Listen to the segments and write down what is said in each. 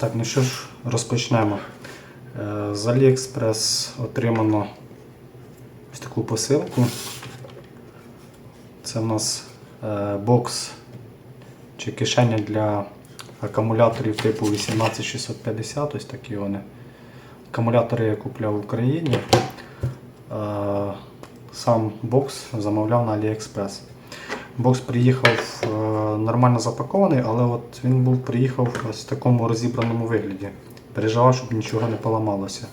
Так, ну що ж, розпочнемо. Е, З AliExpress отримано ось таку посилку. Це в нас е, бокс чи кишеня для акумуляторів типу 18650, ось такі вони. Акумулятори я купляв в Україні. Е, Сам бокс замовляв на AliExpress. Бокс приїхав нормально запакований, але от він був приїхав ось в такому розібраному вигляді. Переживав, щоб нічого не поламалося.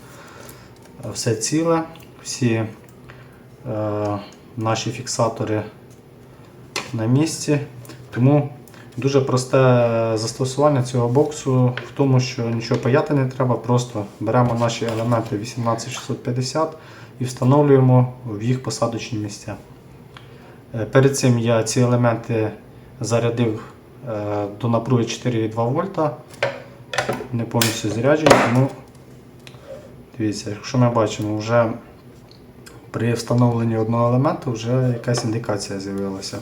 Е, Все ціле, всі е, наші фіксатори на місці. Тому дуже просте застосування цього боксу в тому, що нічого паяти не треба, просто беремо наші елементи 18650 і встановлюємо в їх посадочні місця. Е, Перед цим я ці елементи зарядив е, до напруги 4,2 вольта. Не повністю заряджені, тому дивіться, якщо ми бачимо, вже при встановленні одного елементу вже якась індикація з'явилася.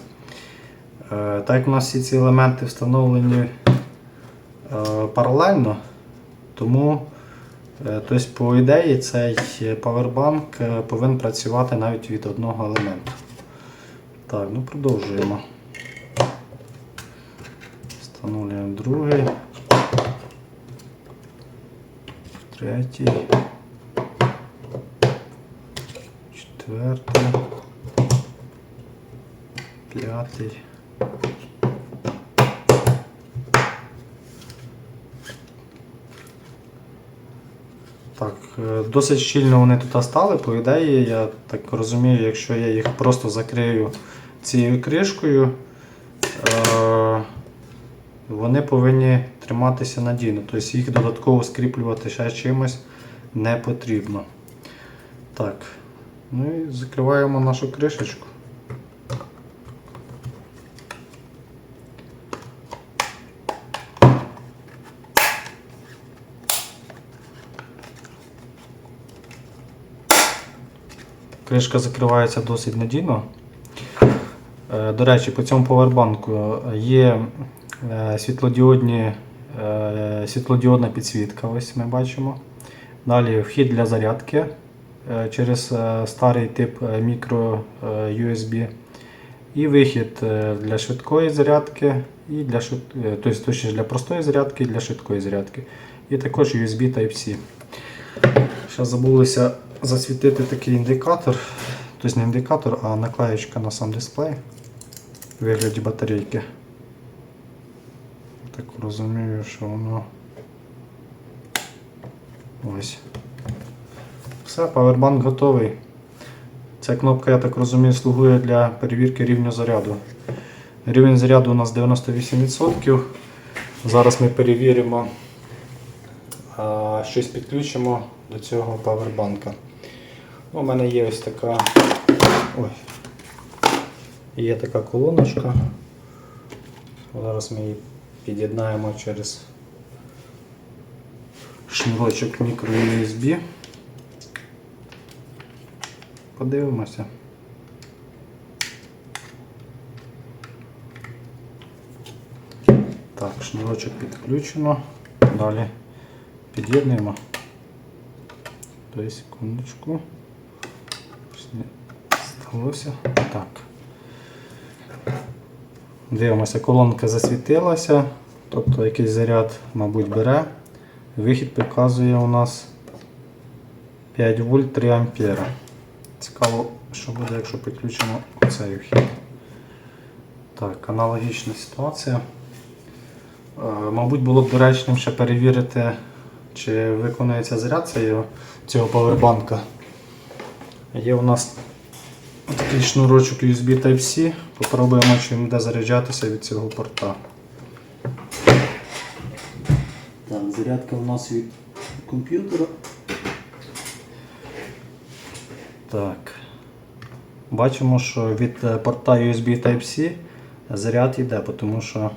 Е, Так як у нас всі ці елементи встановлені е, паралельно, тому тобто, по ідеї цей павербанк повинен працювати навіть від одного елементу. Так, ну продовжуємо. Встановлюємо другий. Третій. Четвертий. П'ятий. Так, е, досить щільно вони тут стали. По ідеї, я так розумію, якщо я їх просто закрию цією кришкою, е, вони повинні триматися надійно. Тобто їх додатково скріплювати ще чимось не потрібно. Так, ну і закриваємо нашу кришечку. Кришка закривається досить надійно. Е, До речі, по цьому повербанку є світлодіодні, е, світлодіодна підсвітка, ось ми бачимо. Далі вхід для зарядки е, через е, старий тип е, мікро е, USB. І вихід е, для швидкої зарядки, і для швид... е, тобто, точніше, для простої зарядки і для швидкої зарядки. І також USB Type-C. Ще забулося засвітити такий індикатор, тобто не індикатор, а наклеєчка на сам дисплей вигляді батарейки. Так розумію, що воно ось. Все, павербанк готовий. Ця кнопка, я так розумію, слугує для перевірки рівня заряду. Рівень заряду у нас 98%. Зараз ми перевіримо, щось підключимо до цього павербанка. У мене є ось така. Ой. Є така колоночка. Зараз ми її під'єднаємо через шнурочок мікро USB. Подивимося. Так, шнурочок підключено. Далі під'єднуємо. Тобто, секундочку. Сталося. Так. Дивимося, колонка засвітилася, тобто якийсь заряд, мабуть, бере. Вихід показує у нас 5 вольт 3 ампера. Цікаво, що буде, якщо підключимо цей вхід. Так, аналогічна ситуація. Е, Мабуть, було б доречним ще перевірити, чи виконується заряд цього, цього павербанка. Є у нас такий шнурочок USB Type-C. Попробуємо, чи він буде заряджатися від цього порта. Так, зарядка у нас від комп'ютера. Так. Бачимо, що від е, порта USB Type-C заряд йде, тому що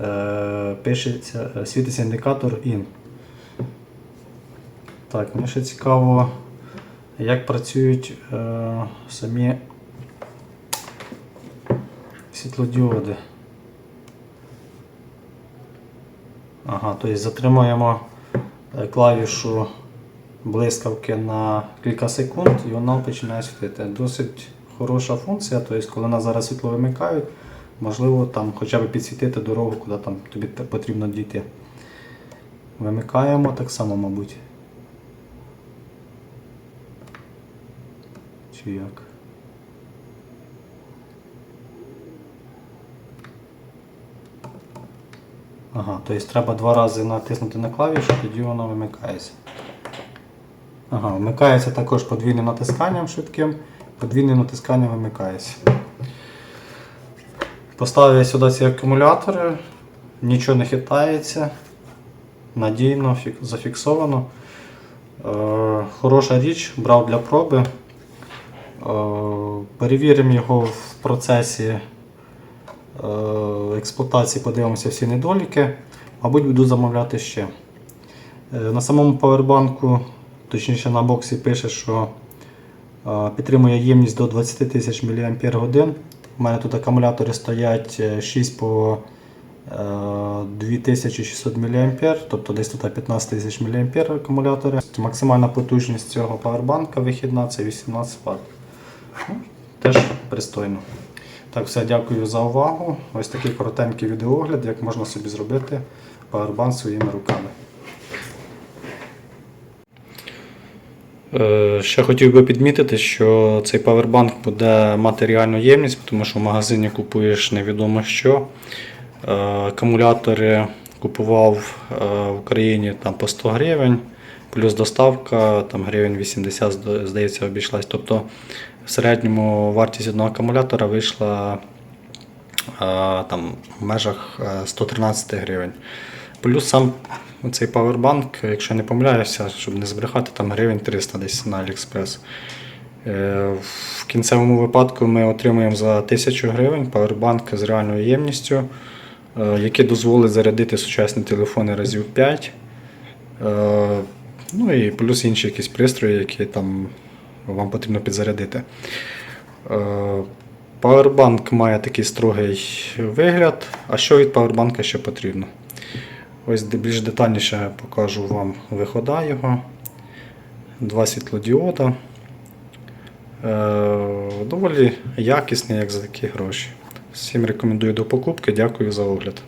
е, пишеться, е, світиться індикатор IN. Так, мені ще цікаво, як працюють е, самі світлодіоди. Ага, тобто затримуємо е, клавішу блискавки на кілька секунд і вона починає світити. Досить хороша функція, тобто коли нас зараз світло вимикають, можливо там хоча б підсвітити дорогу, куди там тобі потрібно дійти. Вимикаємо так само, мабуть. Чи як? Ага, тобто треба два рази натиснути на клавішу, тоді воно вимикається. Ага, вмикається також подвійним натисканням швидким, подвійним натисканням вимикається. Поставив я сюди ці акумулятори, нічого не хитається, надійно зафіксовано. Е, хороша річ, брав для проби. Е, перевіримо його в процесі експлуатації, подивимося всі недоліки. Мабуть, буду замовляти ще. Е, На самому павербанку, точніше на боксі пише, що е, підтримує ємність до 20 тисяч мАч. У мене тут акумулятори стоять е, 6 по е, 2600 мА, тобто десь тут 15 тисяч мА акумулятори. Максимальна потужність цього павербанка вихідна це 18 Вт. Ну, Теж пристойно. Так, все, дякую за увагу. Ось такий коротенький відеогляд, як можна собі зробити павербанк своїми руками. Е, Ще хотів би підмітити, що цей павербанк буде мати реальну ємність, тому що в магазині купуєш невідомо що. Е, Акумулятори купував е, в Україні там, по 100 гривень, плюс доставка там, гривень 80, зда- здається, обійшлась. Тобто в середньому вартість одного акумулятора вийшла е, там, в межах е, 113 гривень. Плюс сам цей павербанк, якщо не помиляюся, щоб не збрехати, там гривень 300 десь на AliExpress. Е, В кінцевому випадку ми отримуємо за 1000 гривень павербанк з реальною ємністю, е, який дозволить зарядити сучасні телефони разів 5. Е, Ну і плюс інші якісь пристрої, які там вам потрібно підзарядити. Е, Павербанк має такий строгий вигляд. А що від павербанка ще потрібно? Ось більш детальніше покажу вам вихода його. Два світлодіода. Е, доволі якісний, як за такі гроші. Всім рекомендую до покупки. Дякую за огляд.